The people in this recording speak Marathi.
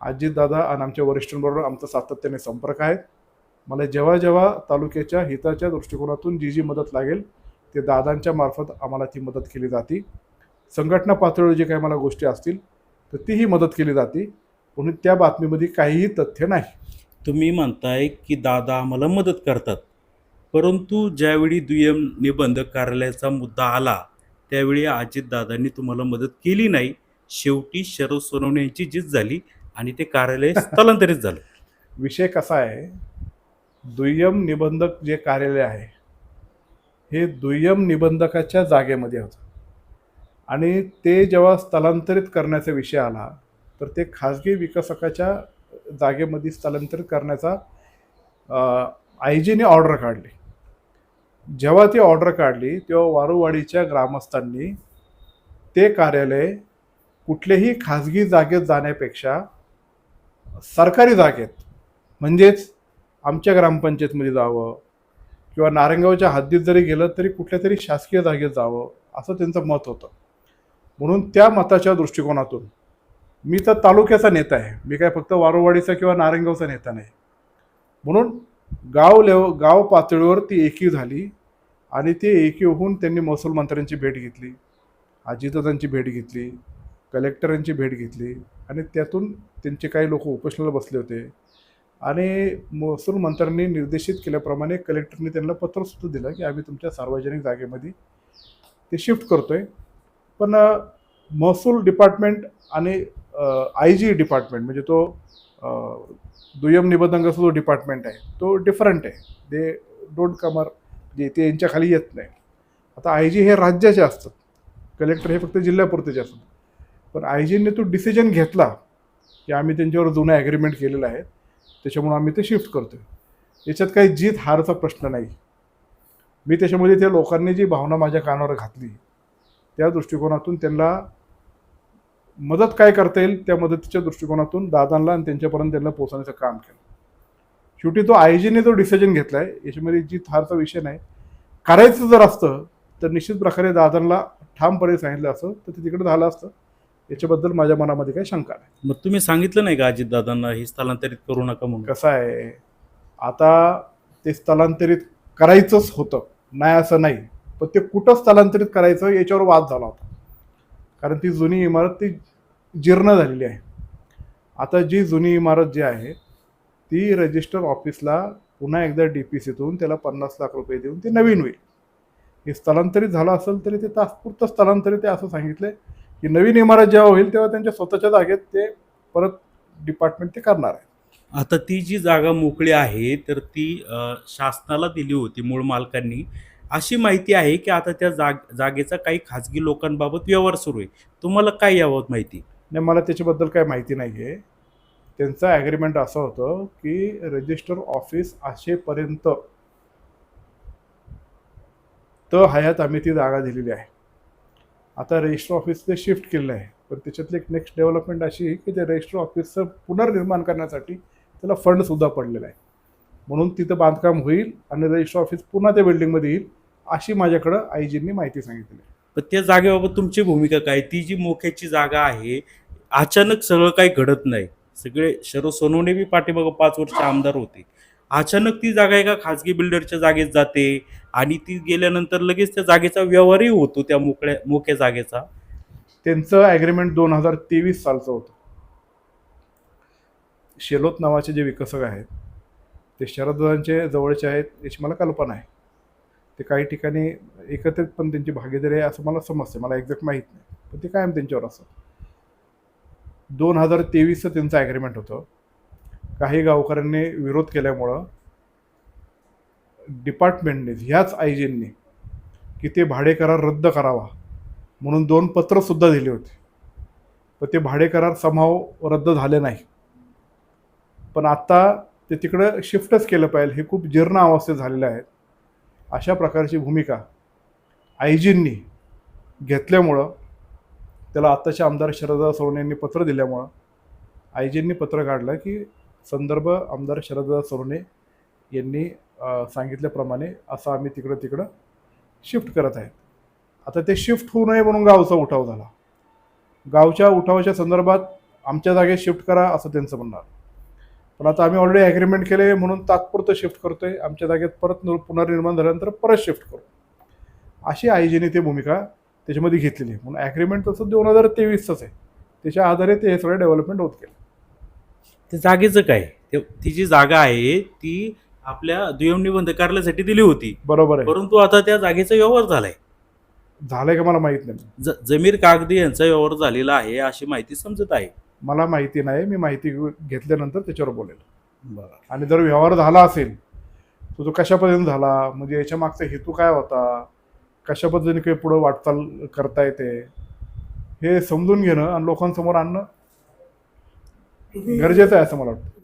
अजितदादा आणि आमच्या वरिष्ठांबरोबर आमचा सातत्याने संपर्क आहे. मला जेव्हा जेव्हा तालुक्याच्या हिताच्या दृष्टिकोनातून जी जी मदत लागेल ते दादांच्या मार्फत आम्हाला ती मदत केली जाते. संघटना पातळीवर जे काही मला गोष्टी असतील तर तीही मदत केली जाते. म्हणून त्या बातमीमध्ये काहीही तथ्य नाही. तुम्ही म्हणताय की दादा आम्हाला मदत करतात. परंतु ज्यावेळी दुय्यम निबंधक कार्यालयाचा मुद्दा आला त्यावेळी अजितदादांनी तुम्हाला मदत केली नाही. शेवटी शरद सोनवणे यांची जीत झाली. आणि ते कार्यालय स्थलांतरित झालं. विषय कसा आहे? दुय्यम निबंधक जे कार्यालय आहे हे दुय्यम निबंधकाच्या जागेमध्ये होतं. आणि ते जेव्हा स्थलांतरित करण्याचा विषय आला तर ते खाजगी विकसकाच्या जागेमध्ये स्थलांतरित करण्याचा आय जीने ऑर्डर काढली. जेव्हा ती ऑर्डर काढली तेव्हा वारुवाडीच्या ग्रामस्थांनी ते कार्यालय कुठल्याही खाजगी जागेत जाण्यापेक्षा सरकारी जागेत म्हणजेच आमच्या ग्रामपंचायतमध्ये जावं किंवा नारायणगावच्या हद्दीत जरी गेलं तरी कुठल्या तरी शासकीय जागेत जावं असं त्यांचं मत होतं. म्हणून त्या मताच्या दृष्टिकोनातून मी तर तालुक्याचा नेता आहे. मी काय फक्त वारोवाडीचा किंवा नारायणगावचा नेता नाही. म्हणून गाव लेव गाव पातळीवर ती एकी झाली आणि ती एकी होऊन त्यांनी महसूल मंत्र्यांची भेट घेतली अजितदादांची भेट घेतली कलेक्टरांची भेट घेतली आणि त्यातून त्यांचे काही लोक उपोषणाला बसले होते. आणि महसूल मंत्र्यांनी निर्देशित केल्याप्रमाणे कलेक्टरने त्यांना पत्रसुद्धा दिलं की आम्ही तुमच्या सार्वजनिक जागेमध्ये ते शिफ्ट करतो आहे पण महसूल डिपार्टमेंट आणि आय जी डिपार्टमेंट म्हणजे तो दुय्यम निबंधकाचा जो डिपार्टमेंट आहे तो डिफरंट आहे. दे डोंट कमर जे ते यांच्या खाली येत नाही. आता आय जी हे राज्याचे असतात. कलेक्टर हे फक्त जिल्ह्यापुरतेचे असतात. पण आय जीने तो डिसिजन घेतला की आम्ही त्यांच्यावर जुनं ॲग्रीमेंट केलेलं आहे. त्याच्यामुळं आम्ही ते शिफ्ट करतो याच्यात काही जीत हारचा प्रश्न नाही. मी त्याच्यामध्ये त्या लोकांनी जी भावना माझ्या कानावर घातली त्या दृष्टिकोनातून त्यांना मदत काय करता येईल त्या मदतीच्या दृष्टिकोनातून दादांना आणि त्यांच्यापर्यंत त्यांना पोहोचण्याचं काम केलं. शेवटी तो आय जीने जो डिसिजन घेतला आहे याच्यामध्ये जीत हारचा विषय नाही. करायचं जर असतं तर निश्चित प्रकारे दादांना ठामपणे सांगितलं असतं तर ते तिकडे झालं असतं. याच्याबद्दल माझ्या मनामध्ये काही शंका नाही. मग तुम्ही सांगितलं नाही का अजितदादांना हे स्थलांतरित करू नका म्हणून? कसं आहे आता ते स्थलांतरित करायचंच होतं. नाही असं नाही. पण ते कुठं स्थलांतरित करायचं याच्यावर वाद झाला होता. कारण ती जुनी इमारत ती जीर्ण झालेली आहे. आता जी जुनी इमारत जी आहे ती रजिस्टर ऑफिसला पुन्हा एकदा डी पी सीतून त्याला पन्नास लाख रुपये देऊन ती नवीन होईल. हे स्थलांतरित झालं असेल तरी ते तात्पुरतं स्थलांतरित आहे असं सांगितलंय. की नवीन इमारत जेव्हा होईल तेव्हा त्यांच्या स्वतःच्या जागेत ते परत डिपार्टमेंट ते करणार आहे आता ती जी जागा मोकळी आहे तर ती शासनाला दिली होती मूळ मालकांनी. अशी माहिती आहे की आता त्या जाग जागेचा काही खाजगी लोकांबाबत व्यवहार सुरू आहे. तुम्हाला काय याबाबत माहिती? नाही मला त्याच्याबद्दल काय माहिती नाही आहे त्यांचं ॲग्रीमेंट असं होतं की रजिस्टर ऑफिस असेपर्यंत तर हयात आम्ही ती जागा दिलेली आहे. आता रजिस्टर ऑफिसने शिफ्ट केलेलं आहे पण त्याच्यातली एक नेक्स्ट डेव्हलपमेंट अशी आहे की ते रजिस्टर ऑफिसचं पुनर्निर्माण करण्यासाठी त्याला फंडसुद्धा पडलेला आहे. म्हणून तिथं बांधकाम होईल आणि रजिस्टर ऑफिस पुन्हा त्या बिल्डिंगमध्ये येईल अशी माझ्याकडं आईजींनी माहिती सांगितली. आहे पण त्या जागेबाबत तुमची भूमिका काय? ती जी मोक्याची जागा आहे अचानक सगळं काही घडत नाही. सगळे शरद सोनवणे बी पाठीमागं पाच वर्ष आमदार होते. अचानक ती जागा एका खाजगी बिल्डरच्या जागेत जाते आणि ती गेल्यानंतर लगेच त्या जागेचा व्यवहारही होतो त्या मोकळ्या मोक्या जागेचा. त्यांचं ॲग्रीमेंट दोन हजार तेवीस सालचं होतं. शेलोत नावाचे जे विकसक आहेत ते शरदांचे जवळचे आहेत याची मला कल्पना आहे. ते काही ठिकाणी एकत्रित पण त्यांची भागीदारी आहे असं मला समजते मला एक्झॅक्ट माहीत नाही. पण ते कायम त्यांच्यावर असं दोन हजार तेवीसचं त्यांचं ॲग्रीमेंट होतं. काही गावकऱ्यांनी विरोध केल्यामुळं डिपार्टमेंटने ह्याच आयजींनी की ते भाडे करार रद्द करावा म्हणून दोन पत्रसुद्धा दिली होती. पण ते भाडे करार समाव रद्द झाले नाही. पण आत्ता ते तिकडं शिफ्टच केलं पाहिजे हे खूप जीर्ण अवस्थेत झालेले आहेत. अशा प्रकारची भूमिका आयजींनी घेतल्यामुळं त्याला आत्ताचे आमदार शरददादा सोवणे यांनी पत्र दिल्यामुळं आयजींनी पत्र काढलं की संदर्भ आमदार शरददा सोरणे यांनी सांगितल्याप्रमाणे असं आम्ही तिकडं तिकडं शिफ्ट करत आहेत. आता ते शिफ्ट होऊ नये म्हणून गावचा उठाव झाला. गावच्या उठावाच्या संदर्भात आमच्या जागेत शिफ्ट करा असं त्यांचं म्हणणार पण आता आम्ही ऑलरेडी ॲग्रीमेंट केले म्हणून तात्पुरतं शिफ्ट करतोय. आमच्या जागेत परत पुनर्निर्माण झाल्यानंतर परत शिफ्ट करू. अशी आयजीने ती भूमिका त्याच्यामध्ये घेतलेली आहे. म्हणून ॲग्रीमेंट तसं दोन हजार तेवीसचंच आहे. त्याच्या आधारे ते हे सगळं डेव्हलपमेंट होत गेलं. त्या जागेचं काय? ते- ती जी जागा आहे ती आपल्या दुय्यम निबंध कार्यालयासाठी दिली होती. बरोबर आहे. परंतु आता त्या जागेचा व्यवहार झालाय. झालंय का मला माहीत नाही. ज जमीर कागदी यांचा व्यवहार झालेला आहे अशी माहिती समजत आहे. मला माहिती नाही मी माहिती घेतल्यानंतर त्याच्यावर बोलेल. आणि जर व्यवहार झाला असेल तर तो कशा पद्धतीने झाला म्हणजे याच्या मागचा हेतू काय होता कशा पद्धतीने काही पुढं वाटचाल करता येते हे समजून घेणं आणि लोकांसमोर आणणं गरजेचं आहे असं मला वाटतं.